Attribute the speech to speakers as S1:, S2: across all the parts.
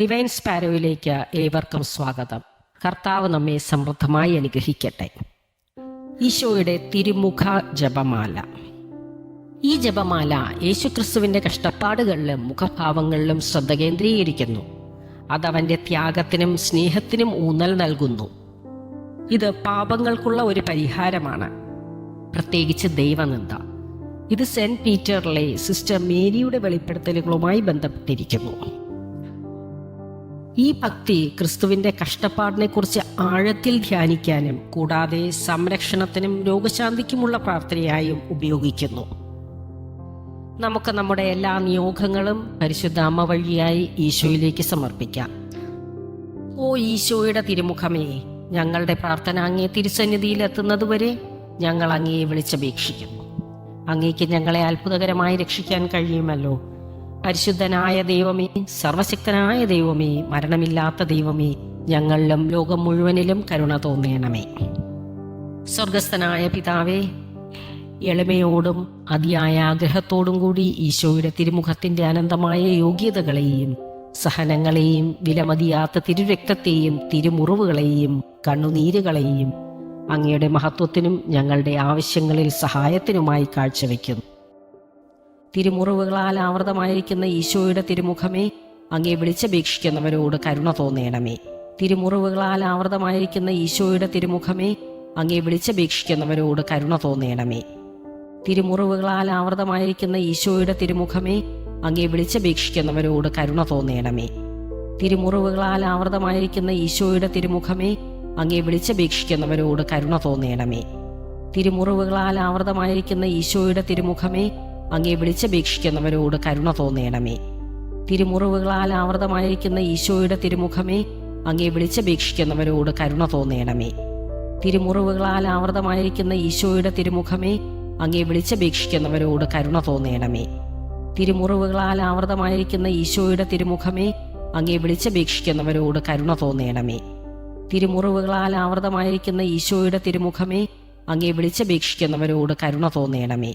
S1: Divine സ്പാരോയിലേക്ക് ഏവർക്കും സ്വാഗതം. കർത്താവ് നമ്മെ സമൃദ്ധമായി അനുഗ്രഹിക്കട്ടെ. ഈശോയുടെ തിരുമുഖ ജപമാല. ഈ ജപമാല യേശുക്രിസ്തുവിന്റെ കഷ്ടപ്പാടുകളിലും മുഖഭാവങ്ങളിലും ശ്രദ്ധ കേന്ദ്രീകരിക്കുന്നു. അത് അതവന്റെ ത്യാഗത്തിനും സ്നേഹത്തിനും ഊന്നൽ നൽകുന്നു. ഇത് പാപങ്ങൾക്കുള്ള ഒരു പരിഹാരമാണ്. പ്രത്യേകിച്ച് ദൈവനിന്ദ. ഇത് സെന്റ് പീറ്ററിലെ സിസ്റ്റർ മേരിയുടെ വെളിപ്പെടുത്തലുകളുമായി ബന്ധപ്പെട്ടിരിക്കുന്നു. ഈ ഭക്തി ക്രിസ്തുവിന്റെ കഷ്ടപ്പാടിനെ കുറിച്ച് ആഴത്തിൽ ധ്യാനിക്കാനും കൂടാതെ സംരക്ഷണത്തിനും രോഗശാന്തിക്കുമുള്ള പ്രാർത്ഥനയായും ഉപയോഗിക്കുന്നു. നമുക്ക് നമ്മുടെ എല്ലാ നിയോഗങ്ങളും പരിശുദ്ധ അമ്മ വഴിയായി ഈശോയിലേക്ക് സമർപ്പിക്കാം. ഓ ഈശോയുടെ തിരുമുഖമേ ഞങ്ങളുടെ പ്രാർത്ഥന അങ്ങേ തിരുസന്നിധിയിൽ എത്തുന്നതുവരെ ഞങ്ങൾ അങ്ങേയെ വിളിച്ചപേക്ഷിക്കുന്നു. അങ്ങേക്ക് ഞങ്ങളെ അത്ഭുതകരമായി രക്ഷിക്കാൻ കഴിയുമല്ലോ. പരിശുദ്ധനായ ദൈവമേ സർവശക്തനായ ദൈവമേ മരണമില്ലാത്ത ദൈവമേ ഞങ്ങളിലും ലോകം മുഴുവനിലും കരുണ തോന്നണമേ. സ്വർഗസ്ഥനായ പിതാവേ എളിമയോടും അതിയായ ആഗ്രഹത്തോടും കൂടി ഈശോയുടെ തിരുമുഖത്തിന്റെ അനന്തമായ യോഗ്യതകളെയും സഹനങ്ങളെയും വിലമതിയാത്ത തിരുരക്തത്തെയും തിരുമുറിവുകളെയും കണ്ണുനീരുകളെയും അങ്ങയുടെ മഹത്വത്തിനും ഞങ്ങളുടെ ആവശ്യങ്ങളിൽ സഹായത്തിനുമായി കാഴ്ചവെക്കുന്നു. തിരുമുറിവുകളാൽ ആവൃതമായിരിക്കുന്ന ഈശോയുടെ തിരുമുഖമേ അങ്ങേ വിളിച്ചപേക്ഷിക്കുന്നവരോട് കരുണ തോന്നേണമേ. തിരുമുറിവുകളാൽ ആവൃതമായിരിക്കുന്ന ഈശോയുടെ തിരുമുഖമേ അങ്ങേ വിളിച്ചപേക്ഷിക്കുന്നവരോട് കരുണ തോന്നേണമേ. തിരുമുറിവുകളാൽ ആവൃതമായിരിക്കുന്ന ഈശോയുടെ തിരുമുഖമേ അങ്ങേ വിളിച്ചപേക്ഷിക്കുന്നവരോട് കരുണ തോന്നേണമേ. തിരുമുറിവുകളാൽ ആവൃതമായിരിക്കുന്ന ഈശോയുടെ തിരുമുഖമേ അങ്ങേ വിളിച്ചപേക്ഷിക്കുന്നവരോട് കരുണ തോന്നേണമേ. തിരുമുറിവുകളാൽ ആവൃതമായിരിക്കുന്ന ഈശോയുടെ തിരുമുഖമേ അങ്ങേ വിളിച്ചപേക്ഷിക്കുന്നവരോട് കരുണ തോന്നേണമേ. തിരുമുറിവുകളാൽ ആവൃതമായിരിക്കുന്ന ഈശോയുടെ തിരുമുഖമേ അങ്ങേ വിളിച്ചപേക്ഷിക്കുന്നവരോട് കരുണ തോന്നേണമേ. തിരുമുറിവുകളാൽ ആവൃതമായിരിക്കുന്ന ഈശോയുടെ തിരുമുഖമേ അങ്ങേ വിളിച്ചപേക്ഷിക്കുന്നവരോട് കരുണ തോന്നേണമേ. തിരുമുറിവുകളാൽ ആവൃതമായിരിക്കുന്ന ഈശോയുടെ തിരുമുഖമേ അങ്ങേ വിളിച്ചപേക്ഷിക്കുന്നവരോട് കരുണ തോന്നേണമേ. തിരുമുറിവുകളാൽ ആവൃതമായിരിക്കുന്ന ഈശോയുടെ തിരുമുഖമേ അങ്ങേ വിളിച്ചപേക്ഷിക്കുന്നവരോട് കരുണ തോന്നേണമേ.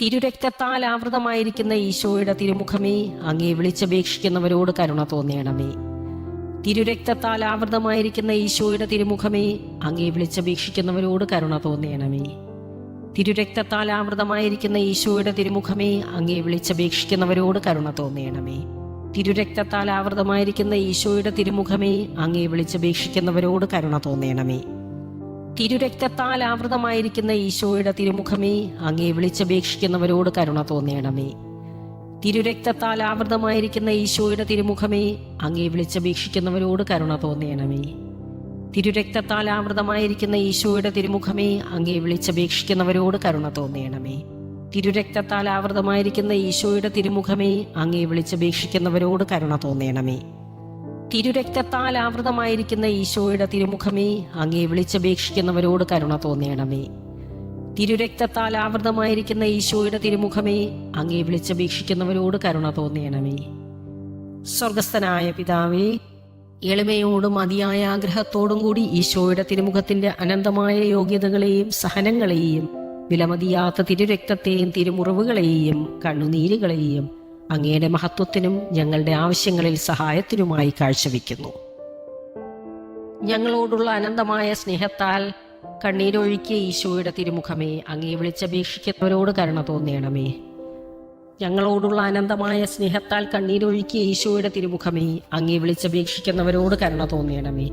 S1: തിരുരക്തത്താൽ ആവൃതമായിരിക്കുന്ന ഈശോയുടെ തിരുമുഖമേ അങ്ങേ വിളിച്ചപേക്ഷിക്കുന്നവരോട് കരുണ തോന്നേണമേ. തിരുരക്തത്താൽ ആവൃതമായിരിക്കുന്ന ഈശോയുടെ തിരുമുഖമേ അങ്ങേ വിളിച്ചപേക്ഷിക്കുന്നവരോട് കരുണ തോന്നേണമേ. തിരുരക്തത്താൽ ആവൃതമായിരിക്കുന്ന ഈശോയുടെ തിരുമുഖമേ അങ്ങേ വിളിച്ചപേക്ഷിക്കുന്നവരോട് കരുണ തോന്നേണമേ. തിരുരക്തത്താൽ ആവൃതമായിരിക്കുന്ന ഈശോയുടെ തിരുമുഖമേ അങ്ങേ വിളിച്ചപേക്ഷിക്കുന്നവരോട് കരുണ തോന്നേണമേ. തിരുരക്തത്താൽ ആവൃതമായിരിക്കുന്ന ഈശോയുടെ തിരുമുഖമേ അങ്ങേ വിളിച്ചപേക്ഷിക്കുന്നവരോട് കരുണ തോന്നേണമേ. തിരുരക്തത്താൽ ആവൃതമായിരിക്കുന്ന ഈശോയുടെ തിരുമുഖമേ അങ്ങേ വിളിച്ചപേക്ഷിക്കുന്നവരോട് കരുണ തോന്നേണമേ. തിരുരക്തത്താൽ ആവൃതമായിരിക്കുന്ന ഈശോയുടെ തിരുമുഖമേ അങ്ങേ വിളിച്ചപേക്ഷിക്കുന്നവരോട് കരുണ തോന്നേണമേ. തിരുരക്തത്താൽ ആവൃതമായിരിക്കുന്ന ഈശോയുടെ തിരുമുഖമേ അങ്ങേ വിളിച്ചപേക്ഷിക്കുന്നവരോട് കരുണ തോന്നേണമേ. തിരുരക്തത്താൽ ആവൃതമായിരിക്കുന്ന ഈശോയുടെ തിരുമുഖമേ അങ്ങേ വിളിച്ചപേക്ഷിക്കുന്നവരോട് കരുണ തോന്നേണമേ. തിരുരക്തത്താൽ ആവൃതമായിരിക്കുന്ന ഈശോയുടെ തിരുമുഖമേ അങ്ങേ വിളിച്ചപേക്ഷിക്കുന്നവരോട് കരുണ തോന്നേണമേ. സ്വർഗസ്ഥനായ പിതാവേ എളിമയോടും അതിയായ ആഗ്രഹത്തോടും കൂടി ഈശോയുടെ തിരുമുഖത്തിന്റെ അനന്തമായ യോഗ്യതകളെയും സഹനങ്ങളെയും വിലമതിയാത്ത തിരുരക്തത്തെയും തിരുമുറിവുകളെയും കണ്ണുനീരുകളെയും അങ്ങയുടെ മഹത്വത്തിനും ഞങ്ങളുടെ ആവശ്യങ്ങളിൽ സഹായത്തിനുമായി കാഴ്ചവെക്കുന്നു. ഞങ്ങളോടുള്ള അനന്തമായ സ്നേഹത്താൽ കണ്ണീരൊഴുക്കിയ ഈശോയുടെ തിരുമുഖമേ അങ്ങേ വിളിച്ചപേക്ഷിക്കുന്നവരോട് കരുണ തോന്നേണമേ. ഞങ്ങളോടുള്ള അനന്തമായ സ്നേഹത്താൽ കണ്ണീരൊഴുക്കിയ ഈശോയുടെ തിരുമുഖമേ അങ്ങേ വിളിച്ചപേക്ഷിക്കുന്നവരോട് കരുണ തോന്നേണമേ.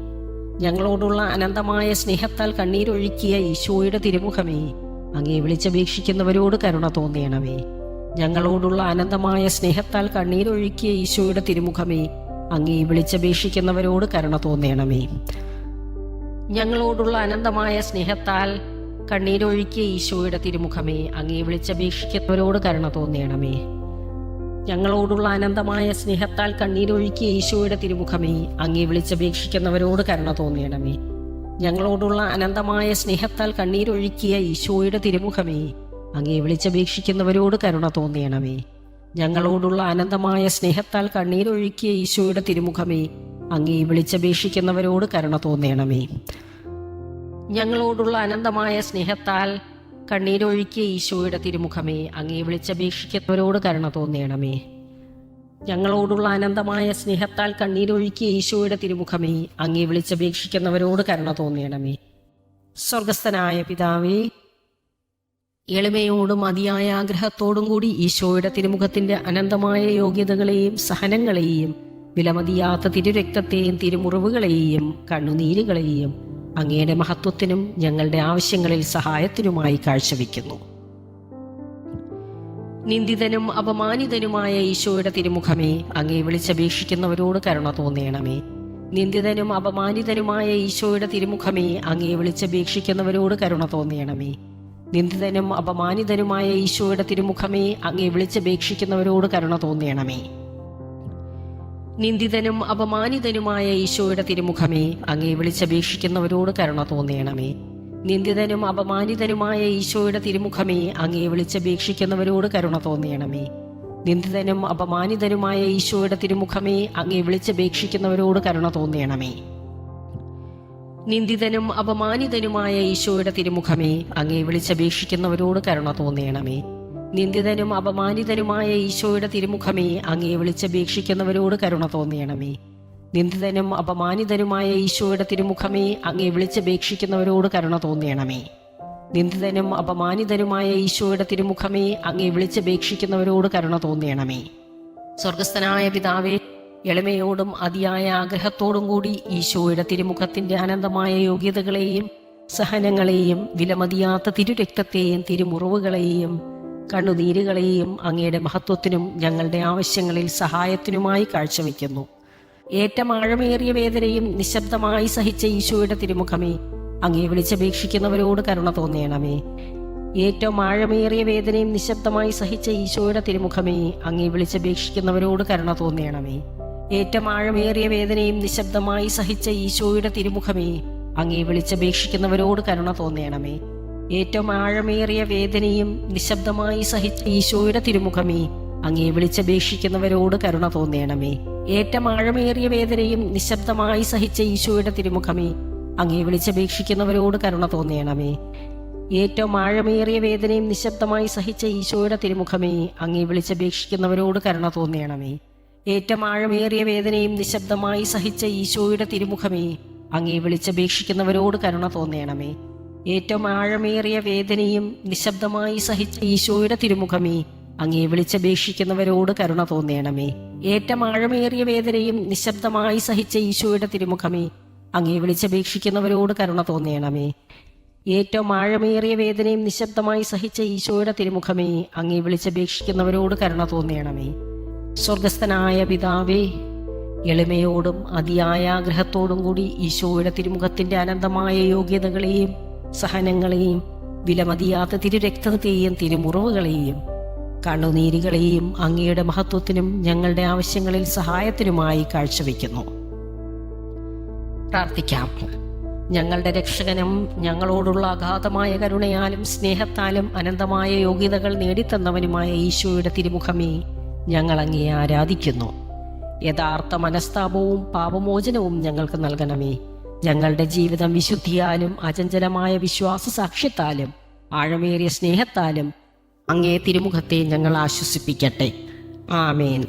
S1: ഞങ്ങളോടുള്ള അനന്തമായ സ്നേഹത്താൽ കണ്ണീരൊഴുക്കിയ ഈശോയുടെ തിരുമുഖമേ അങ്ങേ വിളിച്ചപേക്ഷിക്കുന്നവരോട് കരുണ തോന്നേണമേ. ഞങ്ങളോടുള്ള അനന്തമായ സ്നേഹത്താൽ കണ്ണീരൊഴുക്കിയ ഈശോയുടെ തിരുമുഖമേ അങ്ങേ വിളിച്ചപേക്ഷിക്കുന്നവരോട് കരുണ തോന്നേണമേ. ഞങ്ങളോടുള്ള അനന്തമായ സ്നേഹത്താൽ കണ്ണീരൊഴുക്കിയ ഈശോയുടെ തിരുമുഖമേ അങ്ങേ വിളിച്ചപേക്ഷിക്കുന്നവരോട് കരുണ തോന്നേണമേ. ഞങ്ങളോടുള്ള അനന്തമായ സ്നേഹത്താൽ കണ്ണീരൊഴുക്കിയ ഈശോയുടെ തിരുമുഖമേ അങ്ങേ വിളിച്ചപേക്ഷിക്കുന്നവരോട് കരുണ തോന്നേണമേ. ഞങ്ങളോടുള്ള അനന്തമായ സ്നേഹത്താൽ കണ്ണീരൊഴുക്കിയ ഈശോയുടെ തിരുമുഖമേ അങ്ങേ വിളിച്ചപേക്ഷിക്കുന്നവരോട് കരുണ തോന്നിയണമേ. ഞങ്ങളോടുള്ള അനന്തമായ സ്നേഹത്താൽ കണ്ണീരൊഴുക്കിയ ഈശോയുടെ തിരുമുഖമേ അങ്ങേ വിളിച്ചപേക്ഷിക്കുന്നവരോട് കരുണ തോന്നണമേ ഞങ്ങളോടുള്ള അനന്തമായ സ്നേഹത്താൽ കണ്ണീരൊഴുക്കിയ ഈശോയുടെ തിരുമുഖമേ അങ്ങേ വിളിച്ചപേക്ഷിക്കുന്നവരോട് കരുണ തോന്നണമേ ഞങ്ങളോടുള്ള അനന്തമായ സ്നേഹത്താൽ കണ്ണീരൊഴുക്കിയ ഈശോയുടെ തിരുമുഖമേ അങ്ങേ വിളിച്ചപേക്ഷിക്കുന്നവരോട് കരുണ തോന്നണമേ സ്വർഗസ്ഥനായ പിതാവേ എളിമയോടും അതിയായ ആഗ്രഹത്തോടും കൂടി ഈശോയുടെ തിരുമുഖത്തിന്റെ അനന്തമായ യോഗ്യതകളെയും സഹനങ്ങളെയും വിലമതിയാത്ത തിരുരക്തത്തെയും തിരുമുറിവുകളെയും കണ്ണുനീരുകളെയും അങ്ങയുടെ മഹത്വത്തിനും ഞങ്ങളുടെ ആവശ്യങ്ങളിൽ സഹായത്തിനുമായി കാഴ്ചവെക്കുന്നു. നിന്ദിതനും അപമാനിതനുമായ ഈശോയുടെ തിരുമുഖമേ അങ്ങേ വിളിച്ചപേക്ഷിക്കുന്നവരോട് കരുണ തോന്നേണമേ. നിന്ദിതനും അപമാനിതനുമായ ഈശോയുടെ തിരുമുഖമേ അങ്ങേ വിളിച്ചപേക്ഷിക്കുന്നവരോട് കരുണ തോന്നണമേ. നിന്ദിതനും അപമാനിതനുമായ ഈശോയുടെ തിരുമുഖമേ അങ്ങേ വിളിച്ചപേക്ഷിക്കുന്നവരോട് കരുണ തോന്നിയണമേ. നിന്ദിതനും അപമാനിതനുമായ ഈശോയുടെ തിരുമുഖമേ അങ്ങേ വിളിച്ചപേക്ഷിക്കുന്നവരോട് കരുണ തോന്നിയണമേ. നിന്ദിതനും അപമാനിതനുമായ ഈശോയുടെ തിരുമുഖമേ അങ്ങേ വിളിച്ചപേക്ഷിക്കുന്നവരോട് കരുണ തോന്നിയണമേ. നിന്ദിതനും അപമാനിതനുമായ ഈശോയുടെ തിരുമുഖമേ അങ്ങേ വിളിച്ചപേക്ഷിക്കുന്നവരോട് കരുണ തോന്നണമേ നിന്ദിതനും അപമാനിതനുമായ ഈശോയുടെ തിരുമുഖമേ അങ്ങേ വിളിച്ചപേക്ഷിക്കുന്നവരോട് കരുണ തോന്നേണമേ. നിന്ദിതനും അപമാനിതനുമായ ഈശോയുടെ തിരുമുഖമേ അങ്ങേ വിളിച്ചപേക്ഷിക്കുന്നവരോട് കരുണ തോന്നേണമേ. നിന്ദിതനും അപമാനിതനുമായ ഈശോയുടെ തിരുമുഖമേ അങ്ങേ വിളിച്ചപേക്ഷിക്കുന്നവരോട് കരുണ തോന്നേണമേ. നിന്ദിതനും അപമാനിതനുമായ ഈശോയുടെ തിരുമുഖമേ അങ്ങേ വിളിച്ചപേക്ഷിക്കുന്നവരോട് കരുണ തോന്നേണമേ. സ്വർഗസ്ഥനായ പിതാവേ എളിമയോടും അതിയായ ആഗ്രഹത്തോടും കൂടി ഈശോയുടെ തിരുമുഖത്തിന്റെ അനന്തമായ യോഗ്യതകളെയും സഹനങ്ങളെയും വിലമതിയാത്ത തിരുരക്തത്തെയും തിരുമുറിവുകളെയും കണ്ണുനീരുകളെയും അങ്ങയുടെ മഹത്വത്തിനും ഞങ്ങളുടെ ആവശ്യങ്ങളിൽ സഹായത്തിനുമായി കാഴ്ചവെക്കുന്നു. ഏറ്റമാഴമേറിയ വേദനയും നിശബ്ദമായി സഹിച്ച ഈശോയുടെ തിരുമുഖമേ അങ്ങേ വിളിച്ചപേക്ഷിക്കുന്നവരോട് കരുണ തോന്നിയണമേ ഏറ്റവും ആഴമേറിയ വേദനയും നിശബ്ദമായി സഹിച്ച ഈശോയുടെ തിരുമുഖമേ അങ്ങേ വിളിച്ചപേക്ഷിക്കുന്നവരോട് കരുണ തോന്നണമേ. ഏറ്റവും ആഴമേറിയ വേദനയും നിശബ്ദമായി സഹിച്ച ഈശോയുടെ തിരുമുഖമേ അങ്ങേ വിളിച്ചപേക്ഷിക്കുന്നവരോട് കരുണ തോന്നേണമേ. ഏറ്റവും ആഴമേറിയ വേദനയും നിശബ്ദമായി സഹിച്ച ഈശോയുടെ തിരുമുഖമേ അങ്ങേ വിളിച്ചപേക്ഷിക്കുന്നവരോട് കരുണ തോന്നേണമേ. ഏറ്റവും ആഴമേറിയ വേദനയും നിശബ്ദമായി സഹിച്ച ഈശോയുടെ തിരുമുഖമേ അങ്ങേ വിളിച്ചപേക്ഷിക്കുന്നവരോട് കരുണ തോന്നേണമേ. ഏറ്റവും ആഴമേറിയ വേദനയും നിശബ്ദമായി സഹിച്ച ഈശോയുടെ തിരുമുഖമേ അങ്ങേ വിളിച്ചപേക്ഷിക്കുന്നവരോട് കരുണ തോന്നണമേ. ഏറ്റവും ആഴമേറിയ വേദനയും നിശബ്ദമായി സഹിച്ച ഈശോയുടെ തിരുമുഖമേ അങ്ങേ വിളിച്ചപേക്ഷിക്കുന്നവരോട് കരുണ തോന്നേണമേ. ഏറ്റവും ആഴമേറിയ വേദനയും നിശബ്ദമായി സഹിച്ച ഈശോയുടെ തിരുമുഖമേ അങ്ങേ വിളിച്ചപേക്ഷിക്കുന്നവരോട് കരുണ തോന്നേണമേ. ഏറ്റവും ആഴമേറിയ വേദനയും നിശബ്ദമായി സഹിച്ച ഈശോയുടെ തിരുമുഖമേ അങ്ങേ വിളിച്ചപേക്ഷിക്കുന്നവരോട് കരുണ തോന്നേണമേ. ഏറ്റവും ആഴമേറിയ വേദനയും നിശബ്ദമായി സഹിച്ച ഈശോയുടെ തിരുമുഖമേ അങ്ങേ വിളിച്ചപേക്ഷിക്കുന്നവരോട് കരുണ തോന്നണമേ. സ്വർഗസ്ഥനായ പിതാവേ എളിമയോടും അതിയായ ആഗ്രഹത്തോടും കൂടി ഈശോയുടെ തിരുമുഖത്തിന്റെ അനന്തമായ യോഗ്യതകളെയും സഹനങ്ങളെയും വിലമതിയാത്ത തിരുരക്തത്തെയും തിരുമുറിവുകളെയും കണ്ണുനീരുകളെയും അങ്ങയുടെ മഹത്വത്തിനും ഞങ്ങളുടെ ആവശ്യങ്ങളിൽ സഹായത്തിനുമായി കാഴ്ചവെക്കുന്നു. പ്രാർത്ഥിക്കാം. ഞങ്ങളുടെ രക്ഷകനും ഞങ്ങളോടുള്ള അഗാധമായ കരുണയാലും സ്നേഹത്താലും അനന്തമായ യോഗ്യതകൾ നേടിത്തന്നവനുമായ ഈശോയുടെ തിരുമുഖമേ ഞങ്ങൾ അങ്ങേ ആരാധിക്കുന്നു. യഥാർത്ഥ മനസ്താപവും പാപമോചനവും ഞങ്ങൾക്ക് നൽകണമേ. ഞങ്ങളുടെ ജീവിതം വിശുദ്ധിയാലും അചഞ്ചലമായ വിശ്വാസ സാക്ഷ്യത്താലും ആഴമേറിയ സ്നേഹത്താലും അങ്ങേ തിരുമുഖത്തെ ഞങ്ങൾ ആശ്വസിപ്പിക്കട്ടെ. ആമേൻ.